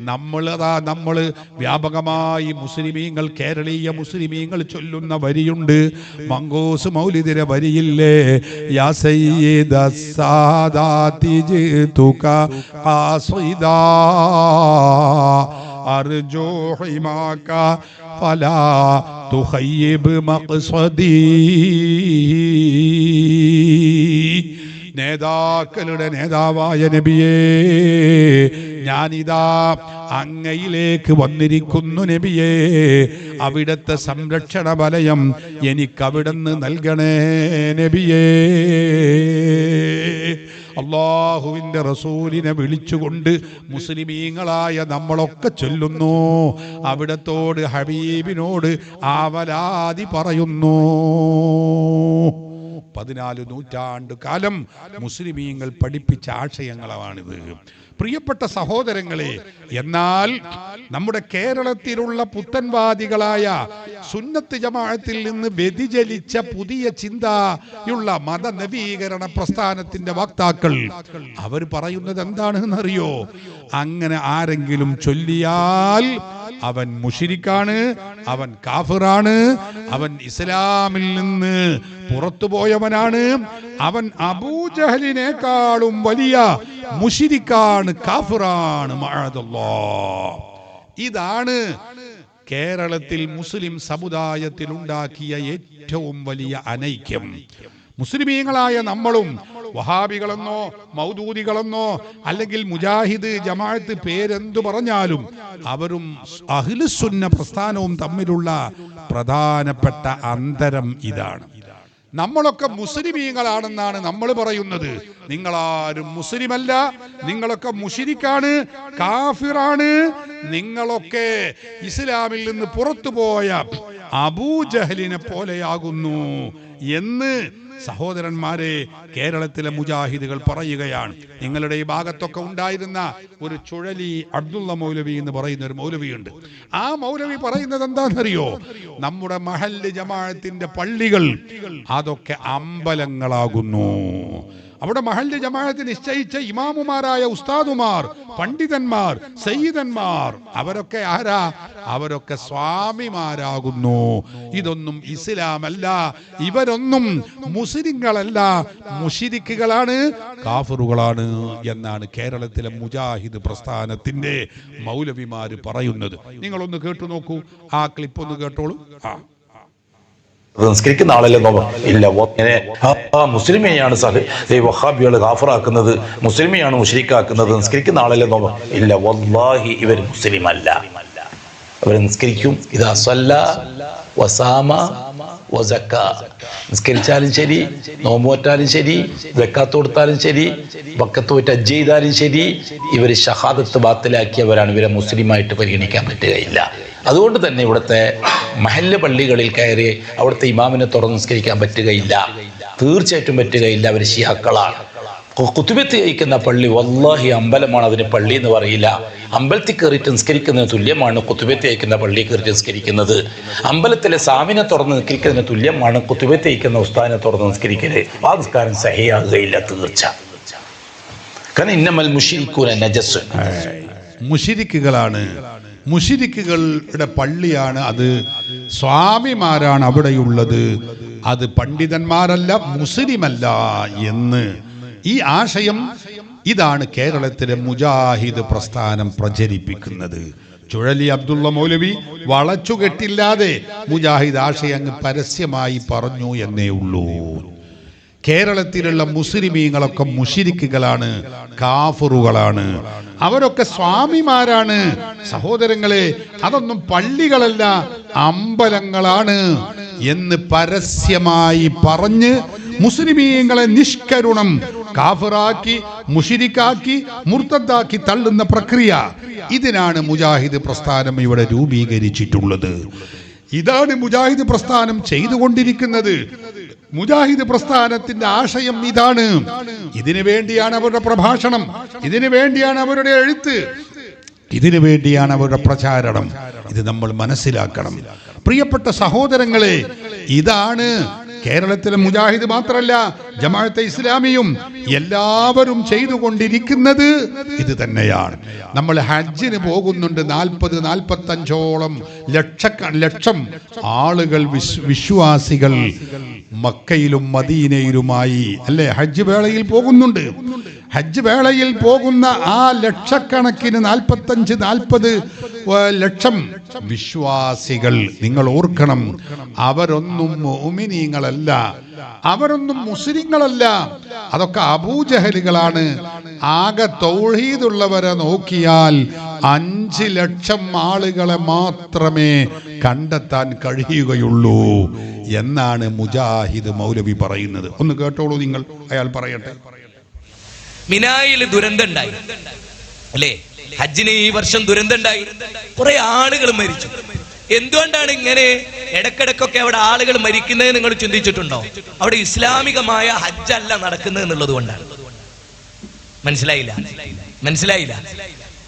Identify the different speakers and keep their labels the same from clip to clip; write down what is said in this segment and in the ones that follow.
Speaker 1: നമ്മൾ അതാ നമ്മൾ വ്യാപകമായി മുസ്ലിമീങ്ങൾ കേരളീയ മുസ്ലിമീങ്ങൾ ചൊല്ലുന്ന വരിയുണ്ട്. മങ്കോസ് മൗലിദിരെ വരിയില്ലേ? യാ നേതാക്കളുടെ നേതാവായ നബിയേ ഞാനിതാ അങ്ങയിലേക്ക് വന്നിരിക്കുന്നു നബിയേ. അവിടുത്തെ സംരക്ഷണ വലയം എനിക്കവിടുന്ന് നൽകണേ നബിയേ. അള്ളാഹുവിന്റെ റസൂലിനെ വിളിച്ചുകൊണ്ട് മുസ്ലിമീങ്ങളായ നമ്മളൊക്കെ ചൊല്ലുന്നു. അവിടത്തോട് ഹബീബിനോട് ആവലാതി പറയുന്നു. പതിനാല് നൂറ്റാണ്ട് കാലം മുസ്ലിമീങ്ങൾ പഠിപ്പിച്ച ആശയങ്ങളാണിത്. പ്രിയപ്പെട്ട സഹോദരങ്ങളെ എന്നാൽ നമ്മുടെ കേരളത്തിലുള്ള പുത്തൻവാദികളായ സുന്നത്ത് ജമാഅത്തിൽ നിന്ന് വ്യതിചലിച്ച പുതിയ ചിന്തയുള്ള മത മതനവീകരണ പ്രസ്ഥാനത്തിന്റെ വക്താക്കൾ അവർ പറയുന്നത് എന്താണെന്നറിയോ? അങ്ങനെ ആരെങ്കിലും ചൊല്ലിയാൽ അവൻ മുഷിരിക്കാണ് അവൻ കാഫിറാണ് അവൻ ഇസ്ലാമിൽ നിന്ന് പുറത്തുപോയവനാണ് അവൻ അബൂജഹലിനേക്കാളും വലിയ മുഷിരിക്കാണ് കാഫിറാണ്. ഇതാണ് കേരളത്തിൽ മുസ്ലിം സമുദായത്തിൽ ഉണ്ടാക്കിയ ഏറ്റവും വലിയ അനൈക്യം മുസ്ലിമീങ്ങളായ നമ്മളും വഹാബികളെന്നോ മൗദൂദികളെന്നോ അല്ലെങ്കിൽ മുജാഹിദ് ജമാഅത്ത് പേരെന്തു പറഞ്ഞാലും അവരും അഖിലുസുന്ന പ്രസ്ഥാനവും തമ്മിലുള്ള പ്രധാനപ്പെട്ട അന്തരം ഇതാണ്. നമ്മളൊക്കെ മുസ്ലിമീങ്ങളാണെന്നാണ് നമ്മൾ പറയുന്നത്. നിങ്ങളാരും മുസ്ലിമല്ല നിങ്ങളൊക്കെ മുഷിരിക്കാണ് കാഫിറാണ്. നിങ്ങളൊക്കെ ഇസ്ലാമിൽ നിന്ന് പുറത്തുപോയ അബൂജഹലിനെ പോലെയാകുന്നു എന്ന് സഹോദരന്മാരെ കേരളത്തിലെ മുജാഹിദുകൾ പറയുകയാണ്. നിങ്ങളുടെ ഈ ഭാഗത്തൊക്കെ ഉണ്ടായിരുന്ന ഒരു ചുഴലി അബ്ദുള്ള മൗലവി എന്ന് പറയുന്ന ഒരു മൗലവിയുണ്ട്. ആ മൗലവി പറയുന്നത് എന്താണെന്നറിയോ നമ്മുടെ മഹല്ല് ജമാഅത്തിന്റെ പള്ളികൾ അതൊക്കെ അമ്പലങ്ങളാകുന്നു. അവിടെ മഹല്ല് ജമാഅത്ത് നിശ്ചയിച്ച ഇമാമുമാരായ ഉസ്താദുമാർ പണ്ഡിതന്മാർ സയ്യിദന്മാർ അവരൊക്കെ ആരാ? അവരൊക്കെ സ്വാമിമാരാകുന്നു. ഇതൊന്നും ഇസ്ലാമല്ല. ഇവരൊന്നും മുസ്ലിങ്ങളല്ല. മുഷിരിക്കുകളാണ് കാഫറുകളാണ് എന്നാണ് കേരളത്തിലെ മുജാഹിദ് പ്രസ്ഥാനത്തിന്റെ മൗലവിമാര് പറയുന്നത്. നിങ്ങളൊന്ന് കേട്ടു നോക്കൂ. ആ ക്ലിപ്പ് ഒന്ന് കേട്ടോളൂ. ആ.
Speaker 2: നിസ്കരിക്കുന്ന ആളല്ലേ നോക്കാം. ഇല്ല ഇങ്ങനെ സഹ ഈ വഹാബികൾ ഗാഫറാക്കുന്നത് മുസ്ലിമെയാണ് മുഷരിക്കാക്കുന്നത് സംസ്കരിക്കുന്ന ആളല്ലേ നോക്കാം. ഇല്ല വല്ലാഹി ഇവർ മുസ്ലിം അല്ല അവർ നിസ്കരിക്കും. ഇതാ സ്വല്ല വസാമ വസക്ക. നിസ്കരിച്ചാലും ശരി നോമ്പോറ്റാലും ശരി വെക്കാത്ത കൊടുത്താലും ശരി വക്കത്ത് പോയിട്ട് അജ്ജ് ചെയ്താലും ശരി ഇവർ ഷഹാദത്ത് ബാത്തിലാക്കിയവരാണ്. ഇവരെ മുസ്ലിമായിട്ട് പരിഗണിക്കാൻ പറ്റുകയില്ല. അതുകൊണ്ട് തന്നെ ഇവിടുത്തെ മഹല്ല പള്ളികളിൽ കയറി അവിടുത്തെ ഇമാമിനെ തുറന്ന് നിസ്കരിക്കാൻ പറ്റുകയില്ല. തീർച്ചയായിട്ടും പറ്റുകയില്ല. അവർ ഷിയാക്കളാണ് കുത്തുബത്ത് ജയിക്കുന്ന പള്ളി വല്ലാഹി അമ്പലമാണ് അതിന് പള്ളി എന്ന് പറയില്ല. അമ്പലത്തിൽ കയറിയിട്ട് നിസ്കരിക്കുന്നതിന് തുല്യമാണ് കുത്തുബത്ത് ജയിക്കുന്ന പള്ളി കയറിയിട്ട് നിസ്കരിക്കുന്നത്. അമ്പലത്തിലെ സാമിനെ തുറന്ന് നിസ്കരിക്കുന്നതിന് തുല്യമാണ് കുത്തുബത്ത് ജയിക്കുന്ന ഉസ്താദിനെ തുറന്ന് നിസ്കരിക്കൽ. ആ നിസ്കാരം സഹിയാകുകയില്ല തീർച്ച. കാരണം ഇന്നമൽ മുഷിരിക്കൂന നജസ്.
Speaker 1: മുഷിരിക്കുകളാണ്. മുഷിരിക്കുകളുടെ പള്ളിയാണ് അത്. സ്വാമിമാരാണ് അവിടെയുള്ളത്. അത് പണ്ഡിതന്മാരല്ല മുസ്ലിമല്ല എന്ന്. ഈ ആശയം ഇതാണ് കേരളത്തിലെ മുജാഹിദ് പ്രസ്ഥാനം പ്രചരിപ്പിക്കുന്നത്. ചുഴലി അബ്ദുള്ള മൗലവി വളച്ചുകെട്ടില്ലാതെ മുജാഹിദ് ആശയം അങ്ങ് പരസ്യമായി പറഞ്ഞു എന്നേ ഉള്ളൂ. കേരളത്തിലുള്ള മുസ്ലിമീങ്ങളൊക്കെ മുഷിരിക്കുകളാണ് കാഫറുകളാണ്. അവരൊക്കെ സ്വാമിമാരാണ്. സഹോദരങ്ങളെ അതൊന്നും പള്ളികളല്ല അമ്പലങ്ങളാണ് എന്ന് പരസ്യമായി പറഞ്ഞ് മുസ്ലിമീങ്ങളെ നിഷ്കരുണം കാഫറാക്കി മുഷിരിക്കാക്കി മുർത്തദ്ദാക്കി തള്ളുന്ന പ്രക്രിയ. ഇതിനാണ് മുജാഹിദ് പ്രസ്ഥാനം ഇവിടെ രൂപീകരിച്ചിട്ടുള്ളത്. ഇതാണ് മുജാഹിദ് പ്രസ്ഥാനം ചെയ്തുകൊണ്ടിരിക്കുന്നത്. മുജാഹിദ് പ്രസ്ഥാനത്തിന്റെ ആശയം ഇതാണ്. ഇതിനു വേണ്ടിയാണ് അവരുടെ പ്രഭാഷണം. ഇതിനു വേണ്ടിയാണ് അവരുടെ എഴുത്ത്. ഇതിനു വേണ്ടിയാണ് അവരുടെ പ്രചാരണം. ഇത് നമ്മൾ മനസ്സിലാക്കണം. പ്രിയപ്പെട്ട സഹോദരങ്ങളെ ഇതാണ് കേരളത്തിലെ മുജാഹിദ് മാത്രമല്ല ജമാഅത്തെ ഇസ്ലാമിയും എല്ലാവരും ചെയ്തുകൊണ്ടിരിക്കുന്നത് ഇത് തന്നെയാണ് നമ്മൾ ഹജ്ജിന് പോകുന്നുണ്ട് നാൽപ്പത് നാൽപ്പത്തഞ്ചോളം ലക്ഷ ലക്ഷം ആളുകൾ വിശ് വിശ്വാസികൾ മക്കയിലും മദീനയിലുമായി അല്ലെ? ഹജ്ജ് വേളയിൽ പോകുന്നുണ്ട്. ഹജ്ജ് വേളയിൽ പോകുന്ന ആ ലക്ഷക്കണക്കിന് നാൽപ്പത്തഞ്ച് നാൽപ്പത് ലക്ഷം വിശ്വാസികൾ നിങ്ങൾ ഓർക്കണം അവരൊന്നും മോമിനീങ്ങളല്ല അവരൊന്നും മുസ്ലിങ്ങളല്ല അതൊക്കെ അബൂജഹലുകളാണ്. ആകെ തൗഹീദുള്ളവരെ നോക്കിയാൽ അഞ്ച് ലക്ഷം ആളുകളെ മാത്രമേ കണ്ടെത്താൻ കഴിയുകയുള്ളൂ എന്നാണ് മുജാഹിദ് മൗലവി പറയുന്നത്. ഒന്ന് കേട്ടോളൂ നിങ്ങൾ അയാൾ പറയട്ടെ.
Speaker 3: മിനായിൽ ദുരന്തം ഉണ്ടായി. അല്ലേ? ഹജ്ജിന് ഈ വർഷം ദുരന്തം ഉണ്ടായി. കുറെ ആളുകൾ മരിച്ചു. എന്തുകൊണ്ടാണ് ഇങ്ങനെ ഇടക്കിടക്കൊക്കെ അവിടെ ആളുകൾ മരിക്കുന്നത് നിങ്ങൾ ചിന്തിച്ചിട്ടുണ്ടോ? അവിടെ ഇസ്ലാമികമായ ഹജ്ജല്ല നടക്കുന്നത് എന്നുള്ളത് കൊണ്ടാണ്. മനസ്സിലായില്ല? മനസ്സിലായില്ല?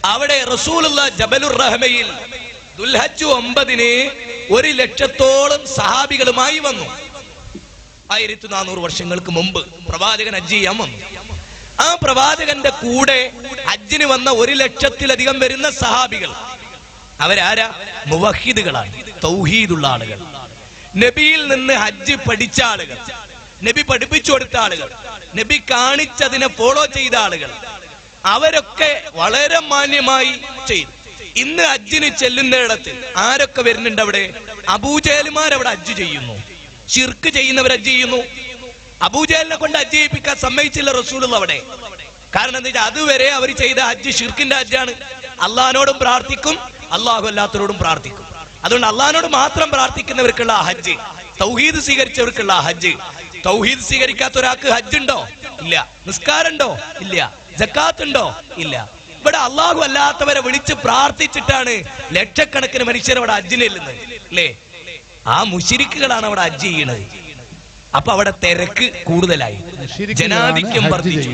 Speaker 3: അവിടെ റസൂലുള്ള ജബലുർ റഹ്മയിൽ ദുൽഹജ്ജു ഒമ്പതിന് ഒരു ലക്ഷത്തോളം സഹാബികളുമായി വന്നു. ആയിരത്തി നാനൂറ് വർഷങ്ങൾക്ക് മുമ്പ് പ്രവാചകൻ ഹജ്ജ് ചെയ്യാൻ വന്നു. ആ പ്രവാചകന്റെ കൂടെ ഹജ്ജിന് വന്ന ഒരു ലക്ഷത്തിലധികം വരുന്ന സഹാബികൾ. അവരാരാ? മുവഹിദുകളാണ്. തൗഹീദുള്ള ആളുകൾ. നബിയിൽ നിന്ന് ഹജ്ജ് പഠിച്ച ആളുകൾ. നബി പഠിപ്പിച്ചു കൊടുത്ത ആളുകൾ. നബി കാണിച്ചതിനെ ഫോളോ ചെയ്ത ആളുകൾ. അവരൊക്കെ വളരെ മാന്യമായി ചെയ്തു. ഇന്ന് ഹജ്ജിന് ചെല്ലുന്നിടത്ത് ആരൊക്കെ വരുന്നുണ്ട് അവിടെ? അബൂജേലുമാർ അവിടെ ഹജ്ജ് ചെയ്യുന്നു. ചിർക്ക് ചെയ്യുന്നവർ അജ്ജ് ചെയ്യുന്നു. അബൂജഹലിനെ കൊണ്ട് ഹജ്ജ് ചെയ്യിപ്പിക്കാൻ സമ്മതിച്ചില്ല റസൂലുള്ള അവിടെ. കാരണം എന്താ വെച്ചാൽ അതുവരെ അവർ ചെയ്ത ഹജ്ജ് ഷിർക്കിന്റെ ഹജ്ജാണ്. അള്ളഹാനോടും പ്രാർത്ഥിക്കും അള്ളാഹു അല്ലാത്തവരോടും പ്രാർത്ഥിക്കും. അതുകൊണ്ട് അള്ളഹാനോട് മാത്രം പ്രാർത്ഥിക്കുന്നവർക്കുള്ള ഹജ്ജ് തൗഹീദ് സ്വീകരിച്ചവർക്കുള്ള ഹജ്ജ്. തൗഹീദ് സ്വീകരിക്കാത്ത ഒരാൾക്ക് ഹജ്ജ് ഉണ്ടോ ഇല്ല. നിസ്കാരം ഉണ്ടോ ഇല്ല. ജക്കാത്ത് ഉണ്ടോ ഇല്ല. ഇവിടെ അള്ളാഹു അല്ലാത്തവരെ വിളിച്ച് പ്രാർത്ഥിച്ചിട്ടാണ് ലക്ഷക്കണക്കിന് മനുഷ്യർ അവിടെ ഹജ്ജിനെല്ലുന്നത് അല്ലേ ആ മുഷിരിക്കുകളാണ് അവിടെ ഹജ്ജ് ചെയ്യണത് അപ്പൊ അവിടെ തിരക്ക് കൂടുതലായി. ജനാധിക്യം വർദ്ധിച്ചു?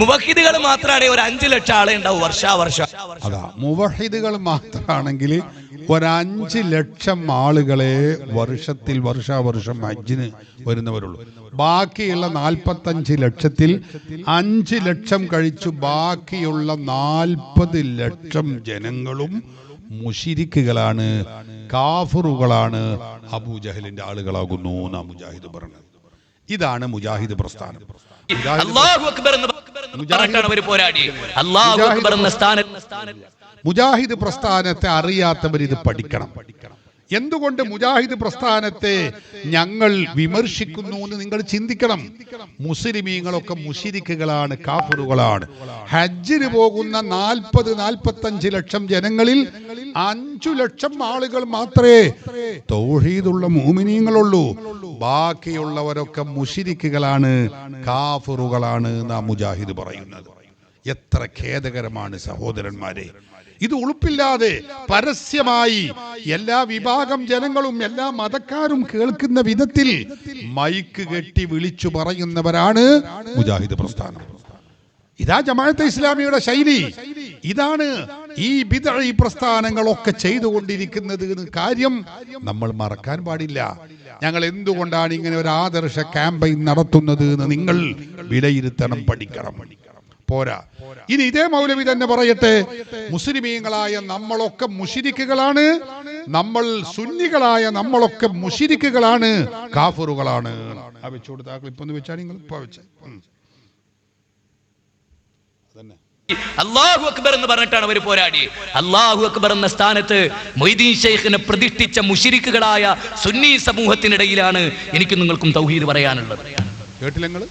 Speaker 3: മുവഹിദുകൾ മാത്രമാണ് ഒരു അഞ്ചു ലക്ഷം ആളെ ഉണ്ടാവും വർഷാവർഷം.
Speaker 1: അതാ മുവഹിദുകൾ മാത്രമാണെങ്കിൽ ഒരഞ്ച് ലക്ഷം ആളുകളെ വർഷത്തിൽ വർഷാവർഷം ഹജ്ജിന് വരുന്നവരുള്ളൂ. ബാക്കിയുള്ള നാൽപ്പത്തഞ്ച് ലക്ഷത്തിൽ അഞ്ച് ലക്ഷം കഴിച്ചു ബാക്കിയുള്ള നാൽപ്പത് ലക്ഷം ജനങ്ങളും മുഷിരിക്കുകളാണ് കാഫറുകളാണ് അബൂജഹലിന്റെ ആളുകളാകുന്നു എന്നാ മുജാഹിദ് പറഞ്ഞത്. ഇതാണ് മുജാഹിദ് പ്രസ്ഥാനം. മുജാഹിദ് പ്രസ്ഥാനത്തെ അറിയാത്തവർ ഇത് പഠിക്കണം. എന്തുകൊണ്ട് മുജാഹിദ് പ്രസ്ഥാനത്തെ ഞങ്ങൾ വിമർശിക്കുന്നു എന്ന് നിങ്ങൾ ചിന്തിക്കണം. മുസ്ലിമീങ്ങളൊക്കെ മുഷിരിക്കുകളാണ് കാഫറുകളാണ്. ഹജ്ജിന് പോകുന്ന നാൽപ്പത് നാൽപ്പത്തഞ്ച് ലക്ഷം ജനങ്ങളിൽ അഞ്ചു ലക്ഷം ആളുകൾ മാത്രമേ തൗഹീദുള്ള മോമിനീങ്ങളുള്ളൂ ബാക്കിയുള്ളവരൊക്കെ മുഷിരിക്കുകളാണ് കാഫറുകളാണ് നാം മുജാഹിദ് പറയുന്നത്. എത്ര ഖേദകരമാണ് സഹോദരന്മാരെ. ഇത് ഉളുപ്പില്ലാതെ പരസ്യമായി എല്ലാ വിഭാഗം ജനങ്ങളും എല്ലാ മതക്കാരും കേൾക്കുന്ന വിധത്തിൽ മൈക്ക് കെട്ടി വിളിച്ചു പറയുന്നവരാണ് മുജാഹിദ് പ്രസ്ഥാനം. ഇതാ ജമാഅത്തെ ഇസ്ലാമിയുടെ ശൈലി. ഇതാണ് ഈ ബിദഈ പ്രസ്ഥാനങ്ങളൊക്കെ ചെയ്തുകൊണ്ടിരിക്കുന്നത് കാര്യം നമ്മൾ മറക്കാൻ പാടില്ല. ഞങ്ങൾ എന്തുകൊണ്ടാണ് ഇങ്ങനെ ഒരു ആദർശ ക്യാമ്പയിൻ നടത്തുന്നത് എന്ന് നിങ്ങൾ വിലയിരുത്തണം പഠിക്കണം പഠിക്കണം. പോരാ. ഇനി ഇതേ മൗലവി തന്നെ പറയട്ടെ മുസ്ലിമീങ്ങളായ നമ്മളൊക്കെ മുഷിരിക്കുകളാണ് നമ്മൾ സുന്നികളായ നമ്മളൊക്കെ മുഷിരിക്കുകളാണ് കാഫറുകളാണ്. ആ വെച്ചു കൊടുത്ത ആ ക്ലിപ്പ് ഒന്ന് വെച്ചാൽ നിങ്ങൾ ഇപ്പൊ വെച്ച. അതന്നെ.
Speaker 3: അള്ളാഹു അക്ബർ എന്ന് പറഞ്ഞിട്ടാണ് അവർ പോരാടി. അള്ളാഹു അക്ബർ എന്ന സ്ഥാനത്ത് മൊയ്തീൻ ഷെയ്ഖിനെ പ്രതിഷ്ഠിച്ച മുഷിരിക്കുകളായ സുന്നി സമൂഹത്തിനിടയിലാണ് എനിക്ക് നിങ്ങൾക്കും തൗഹീദ് പറയാനുള്ളത്.
Speaker 1: കേട്ടില്ലങ്ങൾ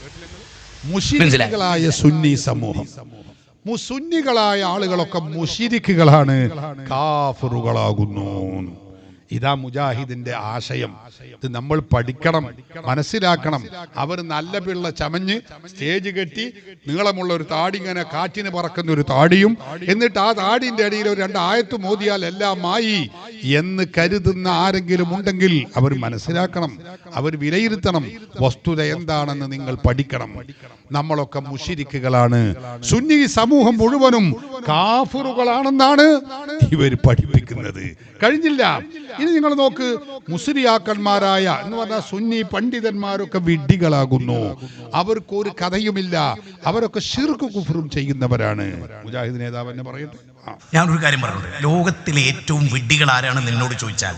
Speaker 1: മുഷിരിക്കുകളായ സുന്നി സമൂഹം. മുസുന്നികളായ ആളുകളൊക്കെ മുഷിരിക്കുകളാണ് കാഫറുകളാകുന്നു. ഇതാ മുജാഹിദിന്റെ ആശയം. ഇത് നമ്മൾ പഠിക്കണം മനസ്സിലാക്കണം. അവർ നല്ല പിള്ള ചമഞ്ഞ് സ്റ്റേജ് കെട്ടി നീളമുള്ള ഒരു താടി ഇങ്ങനെ കാറ്റിന് പറക്കുന്ന ഒരു താടിയും എന്നിട്ട് ആ താടിന്റെ അടിയിൽ ഒരു രണ്ട് ആയത്ത് മോദിയാൽ എല്ലാം മായി എന്ന് കരുതുന്ന ആരെങ്കിലും ഉണ്ടെങ്കിൽ അവർ മനസ്സിലാക്കണം അവർ വിലയിരുത്തണം. വസ്തുത എന്താണെന്ന് നിങ്ങൾ പഠിക്കണം. നമ്മളൊക്കെ മുഷിരിക്കുകളാണ്. സുന്നി സമൂഹം മുഴുവനും കാഫുറുകളാണെന്നാണ് ഇവർ പഠിപ്പിക്കുന്നത്. കഴിഞ്ഞില്ല. ഇനി നിങ്ങൾ നോക്ക് മുസ്ലിയാക്കന്മാരായ എന്ന് പറഞ്ഞ സുന്നി പണ്ഡിതന്മാരൊക്കെ വിഡ്ഢികളാകുന്നു. അവർക്ക് ഒരു കഥയുമില്ല. അവരൊക്കെ ശിർക്ക് കുഫറും ചെയ്യുന്നവരാണ്. മുജാഹിദ് നേതാവ് എന്നെ പറയട്ടെ.
Speaker 4: ഞാനൊരു കാര്യം പറഞ്ഞോട്ടെ? ലോകത്തിലെ ഏറ്റവും വിഡ്ഢികൾ ആരാണ് നിന്നോട് ചോദിച്ചാൽ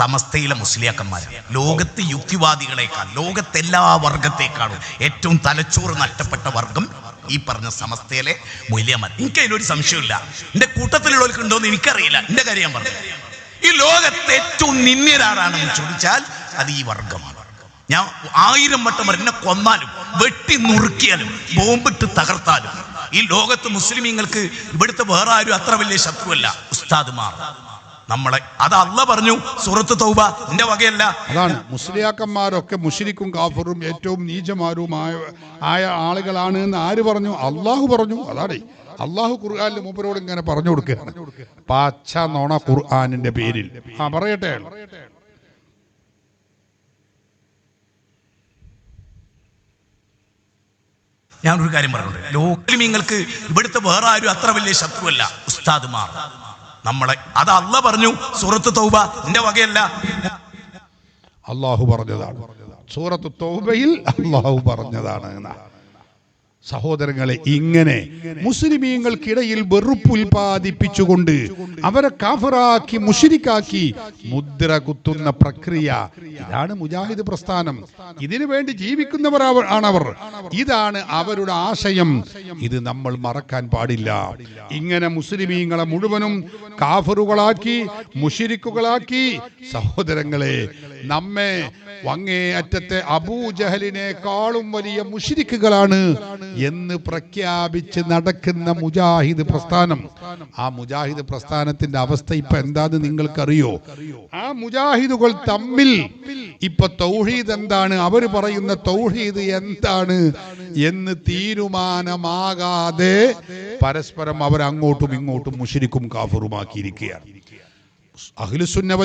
Speaker 4: സമസ്തയിലെ മുസ്ലിയാക്കന്മാർ ലോകത്ത് യുക്തിവാദികളെക്കാൾ ലോകത്തെല്ലാ വർഗത്തെക്കാളും ഏറ്റവും തലച്ചോറ് നഷ്ടപ്പെട്ട വർഗം ഈ പറഞ്ഞ സമസ്തയിലെ മൂല്യമാണ് എനിക്ക് അതിലൊരു സംശയമില്ല എന്റെ കൂട്ടത്തിലുള്ളവർക്ക് ഉണ്ടോ എന്ന് എനിക്കറിയില്ല. എന്റെ കാര്യം ഞാൻ പറഞ്ഞു. ഈ ലോകത്തെ ഏറ്റവും നിന്ദ്യരാരാണെന്ന് ചോദിച്ചാൽ അത് ഈ വർഗമാണ് ഞാൻ ആയിരം വട്ടം എന്നെ കൊന്നാലും വെട്ടി നുറുക്കിയാലും ബോംബിട്ട് തകർത്താലും ഈ ലോകത്ത് മുസ്ലിമീങ്ങൾക്ക് ഇവിടുത്തെ വേറെ ആരും അത്ര വലിയ ശത്രുവല്ല. ഉസ്താദുമാർ. നമ്മളെ. അത് അല്ല പറഞ്ഞു സൂറത്ത് തൗബ എന്റെ വകയല്ല.
Speaker 1: അതാണ്. മുസ്ലിയാക്കന്മാരൊക്കെ മുഷിരിക്കും കാഫറും ഏറ്റവും നീചമാരുമായ ആയ ആളുകളാണ് എന്ന് ആര് പറഞ്ഞു? അള്ളാഹു പറഞ്ഞു. അതാണ്. അള്ളാഹു ഖുർആാനിൽ മൂപ്പരോട് ഇങ്ങനെ പറഞ്ഞു കൊടുക്കുകയാണ് പാച്ച നോണ ഖുർആാനിന്റെ പേരിൽ. ആ പറയട്ടെ. ഞാൻ
Speaker 4: ഞാനൊരു കാര്യം പറഞ്ഞോട്ടെ. ലോകലിമീങ്ങൾക്ക് ഇവിടുത്തെ വേറെ ആരും അത്ര വലിയ ശത്രുവല്ല. ഉസ്താദുമാർ. നമ്മളെ. അത് അല്ല പറഞ്ഞു സൂറത്ത് തൗബ എന്റെ വകയല്ല.
Speaker 1: അള്ളാഹു പറഞ്ഞതാണ്. സൂറത്ത് തൗബയിൽ അള്ളാഹു പറഞ്ഞതാണ് എന്നാ. സഹോദരങ്ങളെ ഇങ്ങനെ മുസ്ലിമീങ്ങൾക്കിടയിൽ വെറുപ്പ് ഉൽപാദിപ്പിച്ചുകൊണ്ട് അവരെ കാഫറാക്കി മുഷിരിക്കാക്കി മുദ്ര കുത്തുന്ന പ്രക്രിയ. ഇതാണ് മുജാഹിദ് പ്രസ്ഥാനം. ഇതിനു വേണ്ടി ജീവിക്കുന്നവർ ആണവർ. ഇതാണ് അവരുടെ ആശയം. ഇത് നമ്മൾ മറക്കാൻ പാടില്ല. ഇങ്ങനെ മുസ്ലിമീങ്ങളെ മുഴുവനും കാഫറുകളാക്കി മുഷിരിക്കുകളാക്കി. സഹോദരങ്ങളെ നമ്മെ വങ്ങേ അറ്റത്തെ അബൂജഹലിനേക്കാളും വലിയ മുഷിരിക്കുകളാണ് എന്ന് പ്രഖ്യാപിച്ച് നടക്കുന്ന മുജാഹിദ് പ്രസ്ഥാനം. ആ മുജാഹിദ് പ്രസ്ഥാനത്തിന്റെ അവസ്ഥ ഇപ്പൊ എന്താന്ന് നിങ്ങൾക്കറിയോ? ആ മുജാഹിദുകൾ തമ്മിൽ ഇപ്പൊ തൗഹീദ് എന്താണ്? അവർ പറയുന്ന തൗഹീദ് എന്താണ് എന്ന് തീരുമാനമാകാതെ പരസ്പരം അവർ അങ്ങോട്ടും ഇങ്ങോട്ടും മുഷിരിക്കും കാഫറുമാക്കിയിരിക്കുകയാണ്. അഖിലുസുന്നവ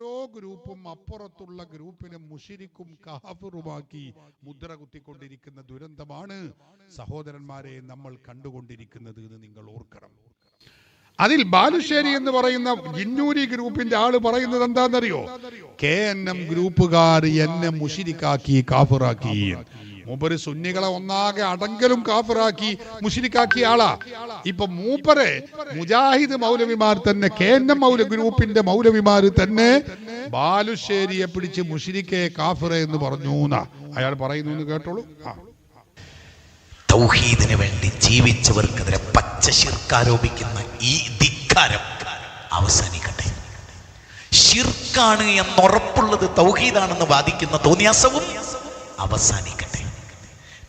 Speaker 1: ഓരോ ഗ്രൂപ്പും അപ്പുറത്തുള്ള ഗ്രൂപ്പിനെ മുഷിരിക്കും കാഫിറുമാക്കി മുദ്ര കുത്തിക്കൊണ്ടിരിക്കുന്ന ദുരന്തമാണ് സഹോദരന്മാരെ നമ്മൾ കണ്ടുകൊണ്ടിരിക്കുന്നത് എന്ന് നിങ്ങൾ ഓർക്കണം. അതിൽ ബാലുശ്ശേരി എന്ന് പറയുന്ന ജിന്നൂരി ഗ്രൂപ്പിന്റെ ആൾ പറയുന്നത് എന്താണെന്നറിയോ? കെ എൻ എം ഗ്രൂപ്പുകാർ എന്നെ മുഷിരിക്കാക്കി കാഫിറാക്കി മൂപ്പര് സുന്നികളെ ഒന്നാകെ അടങ്കലും കാഫറാക്കി മുഷിരിക്കാക്കിയ ആളാ. ഇപ്പൊ മൂപ്പരെ മുജാഹിദ് മൗലവിമാർ തന്നെ കെ എൻ എം മൗല ഗ്രൂപ്പിന്റെ മൗലവിമാർ തന്നെ ബാലുശ്ശേരിയെ പിടിച്ച് മുഷിരിക്കെ കാഫിറ എന്ന് പറഞ്ഞു അയാൾ പറയുന്നു എന്ന് കേട്ടോളൂ. ആ.
Speaker 4: തൗഹീദിന് വേണ്ടി ജീവിച്ചവർക്കെതിരെ പച്ച ശിർക്കാരോപിക്കുന്ന ഈ ധിക്കാരം അവസാനിക്കട്ടെ. ഷിർക്കാണ് എന്നുറപ്പുള്ളത് തൗഹീദാണെന്ന് വാദിക്കുന്ന തോന്നിയാസവും അവസാനിക്കട്ടെ.